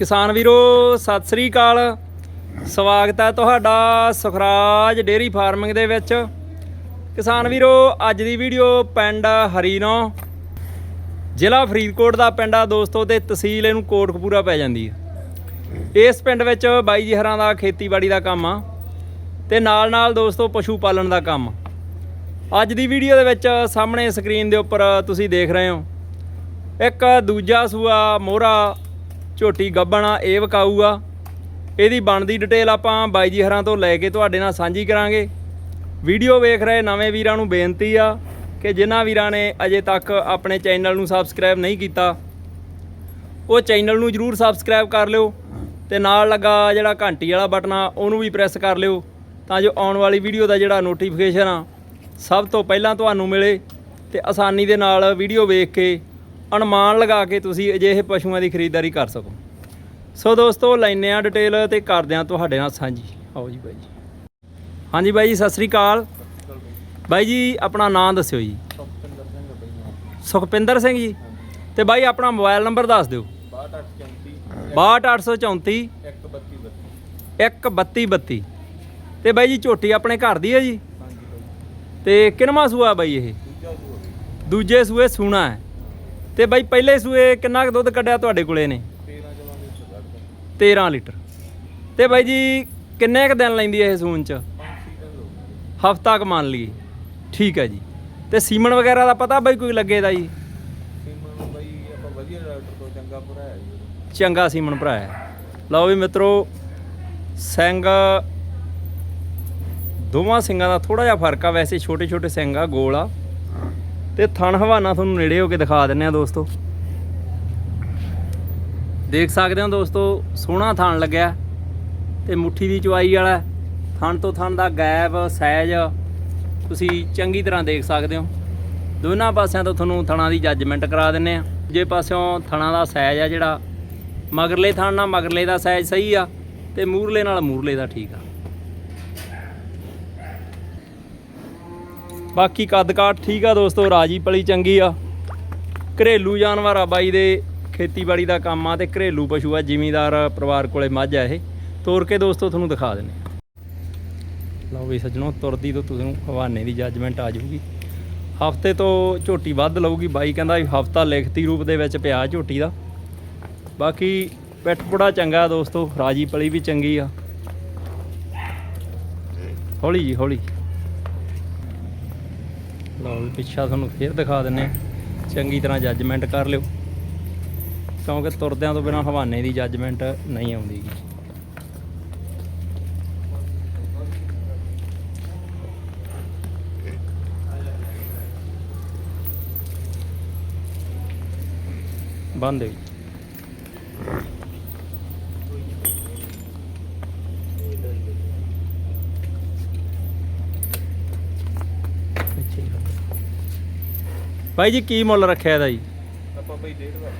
ਕਿਸਾਨ ਵੀਰੋ, ਸਤਿ ਸ੍ਰੀ ਅਕਾਲ। ਸਵਾਗਤ ਹੈ ਤੁਹਾਡਾ ਸੁਖਰਾਜ ਡੇਰੀ ਫਾਰਮਿੰਗ ਦੇ ਵਿੱਚ। ਕਿਸਾਨ ਵੀਰੋ, ਅੱਜ ਦੀ ਵੀਡੀਓ ਪਿੰਡ ਹਰੀਨੋ, ਜ਼ਿਲ੍ਹਾ ਫਰੀਦਕੋਟ ਦਾ ਪਿੰਡ ਆ ਦੋਸਤੋ, ਤੇ ਤਹਿਸੀਲ ਇਹਨੂੰ ਕੋਟਕਪੂਰਾ ਪੈ ਜਾਂਦੀ ਹੈ ਇਸ ਪਿੰਡ ਵਿੱਚ ਬਾਈ ਜੀ ਹਰਾਂ ਦਾ ਖੇਤੀਬਾੜੀ ਦਾ ਕੰਮ ਆ, ਤੇ ਨਾਲ ਨਾਲ ਦੋਸਤੋ ਪਸ਼ੂ ਪਾਲਣ ਦਾ ਕੰਮ ਅੱਜ ਦੀ ਵੀਡੀਓ ਦੇ ਵਿੱਚ ਸਾਹਮਣੇ ਸਕਰੀਨ ਦੇ ਉੱਪਰ ਤੁਸੀਂ ਦੇਖ ਰਹੇ ਹੋ। ਇੱਕ ਦੂਜਾ ਸੂਆ ਮੋਹਰਾ ਝੋਟੀ ਗੱਬਣਾ, ਇਹ ਵਿਕਾਊ ਆ ਇਹਦੀ ਬਣਦੀ ਡਿਟੇਲ ਆਪਾਂ ਬਾਈ ਜੀ ਹਰਾਂ ਤੋਂ ਲੈ ਕੇ ਤੁਹਾਡੇ ਨਾਲ ਸਾਂਝੀ ਕਰਾਂਗੇ। ਵੀਡੀਓ ਵੇਖ ਰਹੇ ਨਵੇਂ ਵੀਰਾਂ ਨੂੰ ਬੇਨਤੀ ਆ ਕਿ ਜਿਨ੍ਹਾਂ ਵੀਰਾਂ ਨੇ ਅਜੇ ਤੱਕ ਆਪਣੇ ਚੈਨਲ ਨੂੰ ਸਬਸਕ੍ਰਾਈਬ ਨਹੀਂ ਕੀਤਾ, ਉਹ ਚੈਨਲ ਨੂੰ ਜਰੂਰ ਸਬਸਕ੍ਰਾਈਬ ਕਰ ਲਿਓ ਤੇ ਨਾਲ ਲੱਗਾ ਜਿਹੜਾ ਘੰਟੀ ਵਾਲਾ ਬਟਨ ਆ, ਉਹਨੂੰ ਵੀ ਪ੍ਰੈਸ ਕਰ ਲਿਓ ਤਾਂ ਜੋ ਆਉਣ ਵਾਲੀ ਵੀਡੀਓ ਦਾ ਜਿਹੜਾ ਨੋਟੀਫਿਕੇਸ਼ਨ ਆ, ਸਭ ਤੋਂ ਪਹਿਲਾਂ ਤੁਹਾਨੂੰ ਮਿਲੇ ਤੇ ਆਸਾਨੀ ਦੇ ਨਾਲ ਵੀਡੀਓ ਵੇਖ ਕੇ ਅਨੁਮਾਨ ਲਗਾ ਕੇ ਤੁਸੀਂ ਅਜਿਹੇ ਪਸ਼ੂਆਂ ਦੀ ਖਰੀਦਦਾਰੀ ਕਰ ਸਕੋ। ਸੋ ਦੋਸਤੋ ਲੈਨੇ ਆ ਡਿਟੇਲ ਤੇ ਕਰਦੇ ਆ ਤੁਹਾਡੇ ਨਾਲ ਸਾਂਝੀ। ਆਓ ਜੀ ਬਾਈ ਜੀ। ਹਾਂਜੀ ਬਾਈ ਜੀ ਸਤਿ ਸ੍ਰੀ ਅਕਾਲ। ਬਾਈ ਜੀ ਆਪਣਾ ਨਾਮ ਦੱਸਿਓ ਜੀ। ਸੁਖਪਿੰਦਰ ਸਿੰਘ ਜੀ। ਤੇ ਬਾਈ ਆਪਣਾ ਮੋਬਾਈਲ ਨੰਬਰ ਦੱਸ ਦਿਓ। 6234 62834 132 13232 ਤੇ ਬਾਈ ਜੀ ਝੋਟੀ ਆਪਣੇ ਘਰ ਦੀ ਹੈ ਜੀ? ਤੇ ਕਿੰਨਵਾਂ ਸੂਆ ਬਾਈ ਇਹ? ਦੂਜੇ ਸੂਏ ਸੂਣਾ ਹੈ। ਤੇ ਬਾਈ ਪਹਿਲੇ ਸੂਏ ਕਿੰਨਾ ਕੁ ਦੁੱਧ ਕੱਢਿਆ ਤੁਹਾਡੇ ਕੋਲੇ ਨੇ 13 ਲੀਟਰ। ਤੇ ਬਾਈ ਜੀ, ਕਿੰਨੇ ਕੁ ਦਿਨ ਲੈਂਦੀ ਇਹ ਸੂਨ ਚ? ਹਫਤਾ ਕੁ ਮੰਨ ਲਈਏ। ਠੀਕ ਹੈ ਜੀ। ਤੇ ਸੀਮਨ ਵਗੈਰਾ ਦਾ ਪਤਾ ਬਾਈ ਕੋਈ ਲੱਗੇ ਦਾ ਜੀ? ਸੀਮਨ ਨੂੰ ਆਪਾਂ ਵਧੀਆ ਡਾਕਟਰ ਤੋਂ ਚੰਗਾ ਭਰਾਇਆ ਜੀ ਉਹਦਾ। ਚੰਗਾ ਸੀਮਨ ਭਰਾਇਆ ਲਓ ਵੀ ਮਿੱਤਰੋ, ਸਿੰਘ ਦੋਵਾਂ ਸਿੰਘਾਂ ਦਾ ਥੋੜਾ ਜਿਹਾ ਫ਼ਰਕ ਆ। ਵੈਸੇ ਛੋਟੇ ਛੋਟੇ ਸਿੰਘ ਆ, ਗੋਲ ਆ। ਤੇ ਥਣ ਹਵਾਨਾ ਤੁਹਾਨੂੰ ਨੇੜੇ ਹੋ ਕੇ ਦਿਖਾ ਦਿੰਨੇ ਆ ਦੋਸਤੋ। ਦੇਖ ਸਕਦੇ ਹੋ ਦੋਸਤੋ, ਸੋਹਣਾ ਥਣ ਲੱਗਿਆ। ਤੇ ਮੁੱਠੀ ਦੀ ਚਵਾਈ ਵਾਲਾ ਹੈ। ਥਣ ਤੋਂ ਥਣ ਦਾ ਗੈਪ ਸਾਈਜ਼ ਤੁਸੀਂ ਚੰਗੀ ਤਰ੍ਹਾਂ ਦੇਖ ਸਕਦੇ ਹੋ। ਦੋਨਾਂ ਪਾਸਿਆਂ ਤੋਂ ਤੁਹਾਨੂੰ ਥਣਾਂ ਦੀ ਜੱਜਮੈਂਟ ਕਰਾ ਦਿੰਨੇ ਆ। ਜੇ ਪਾਸਿਓਂ ਥਣਾਂ ਦਾ ਸਾਈਜ਼ ਆ ਜਿਹੜਾ, ਮਗਰਲੇ ਥਣ ਨਾਲ ਮਗਰਲੇ ਦਾ ਸਾਈਜ਼ ਸਹੀ ਆ ਤੇ ਮੂਰਲੇ ਨਾਲ ਮੂਰਲੇ ਦਾ ਠੀਕ ਆ। ਬਾਕੀ ਕੱਦ ਕਾਠ ਠੀਕ ਆ ਦੋਸਤੋ, ਰਾਜੀ ਪਲੀ ਚੰਗੀ ਆ। ਘਰੇਲੂ ਜਾਨਵਰ ਆ ਬਾਈ ਦੇ, ਖੇਤੀਬਾੜੀ ਦਾ ਕੰਮ ਆ ਤੇ ਘਰੇਲੂ ਪਸ਼ੂ ਆ, ਜ਼ਿਮੀਂਦਾਰ ਪਰਿਵਾਰ ਕੋਲੇ ਮੱਝ ਆ ਇਹ। ਤੋਰ ਕੇ ਦੋਸਤੋ ਤੁਹਾਨੂੰ ਦਿਖਾ ਦਿੰਨੇ ਲਓ ਵੀ ਸੱਜਣੋ, ਤੁਰਦੀ ਤੋਂ ਤੁਹਾਨੂੰ ਹਵਾਨੇ ਦੀ ਜੱਜਮੈਂਟ ਆ ਜਾਊਗੀ। ਹਫ਼ਤੇ ਤੋਂ ਝੋਟੀ ਵੱਧ ਲਊਗੀ, ਬਾਈ ਕਹਿੰਦਾ ਵੀ ਹਫਤਾ ਲਿਖਤੀ ਰੂਪ ਦੇ ਵਿੱਚ ਪਿਆ ਝੋਟੀ ਦਾ। ਬਾਕੀ ਪਿੱਠ ਪੁੜਾ ਚੰਗਾ ਦੋਸਤੋ, ਰਾਜੀ ਪਲੀ ਵੀ ਚੰਗੀ ਆ। ਹੌਲੀ ਜੀ, ਹੌਲੀ। ਲਓ ਵੀ ਪਿੱਛਾ ਤੁਹਾਨੂੰ ਫੇਰ ਦਿਖਾ ਦਿੰਨੇ ਚੰਗੀ ਤਰ੍ਹਾਂ ਜੱਜਮੈਂਟ ਕਰ ਲਿਓ। ਕਿਉਂਕਿ ਤੁਰਦਿਆਂ ਤੋਂ ਬਿਨਾ ਹਵਾਨੇ ਦੀ ਜੱਜਮੈਂਟ ਨਹੀਂ ਆਉਂਦੀ ਗੀ ਬੰਦ ਹੈ ਪਿੱਛੇ ਹੀ ਖੜ੍ਹ। ਬਾਈ ਜੀ ਕੀ ਮੁੱਲ ਰੱਖਿਆ ਇਹਦਾ ਜੀ? ਆਪਾਂ ਬਈ ਡੇਢ ਵਾਰ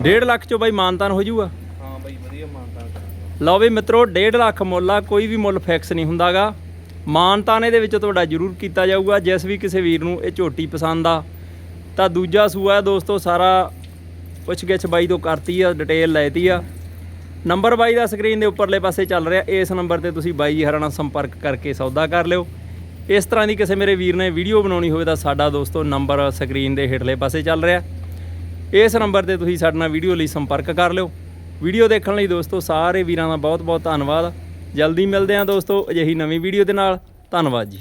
1.5 ਲੱਖ ਚੋਂ ਬਾਈ ਮਾਨਤਾਨ ਹੋ ਜਾਊਗਾ? ਹਾਂ ਬਈ ਵਧੀਆ ਮਾਨਤਾ ਕਰਾਂਗੇ। ਲਓ ਵੀ ਮਿੱਤਰੋ 1.5 ਲੱਖ ਮੁੱਲ ਆ ਕੋਈ ਵੀ ਮੁੱਲ ਫਿਕਸ ਨਹੀਂ ਹੁੰਦਾਗਾ। ਮਾਨਤਾਨ ਇਹਦੇ ਵਿੱਚ ਤੁਹਾਡਾ ਜ਼ਰੂਰ ਕੀਤਾ ਜਾਊਗਾ ਜਿਸ ਵੀ ਕਿਸੇ ਵੀਰ ਨੂੰ ਇਹ ਝੋਟੀ ਪਸੰਦ ਆ। ਤਾਂ ਦੂਜਾ ਸੂਆ ਦੋਸਤੋ ਸਾਰਾ ਪੁੱਛ ਗਿੱਛ ਬਾਈ ਤੋਂ ਕਰਤੀ ਆ ਡਿਟੇਲ ਲੈਤੀ ਆ। ਨੰਬਰ ਬਾਈ ਦਾ ਸਕਰੀਨ ਦੇ ਉੱਪਰਲੇ ਪਾਸੇ ਚੱਲ ਰਿਹਾ ਇਸ ਨੰਬਰ ਤੇ ਤੁਸੀਂ ਬਾਈ ਜੀ ਹਰਾਂ ਨਾਲ ਸੰਪਰਕ ਕਰਕੇ ਸੌਦਾ ਕਰ ਲਿਓ। ਇਸ ਤਰ੍ਹਾਂ ਦੀ ਕਿਸੇ ਮੇਰੇ ਵੀਰ ਨੇ ਵੀਡੀਓ ਬਣਾਉਣੀ ਹੋਵੇ ਤਾਂ ਸਾਡਾ ਦੋਸਤੋ ਨੰਬਰ ਸਕਰੀਨ ਦੇ ਹੇਠਲੇ ਪਾਸੇ ਚੱਲ ਰਿਹਾ। ਇਸ ਨੰਬਰ ਤੇ ਤੁਸੀਂ ਸਾਡੇ ਨਾਲ ਵੀਡੀਓ ਲਈ ਸੰਪਰਕ ਕਰ ਲਿਓ। ਵੀਡੀਓ ਦੇਖਣ ਲਈ ਦੋਸਤੋ ਸਾਰੇ ਵੀਰਾਂ ਦਾ ਬਹੁਤ ਬਹੁਤ ਧੰਨਵਾਦ। ਜਲਦੀ ਮਿਲਦੇ ਹਾਂ ਦੋਸਤੋ ਅਜਿਹੀ ਨਵੀਂ ਵੀਡੀਓ ਦੇ ਨਾਲ। ਧੰਨਵਾਦ ਜੀ।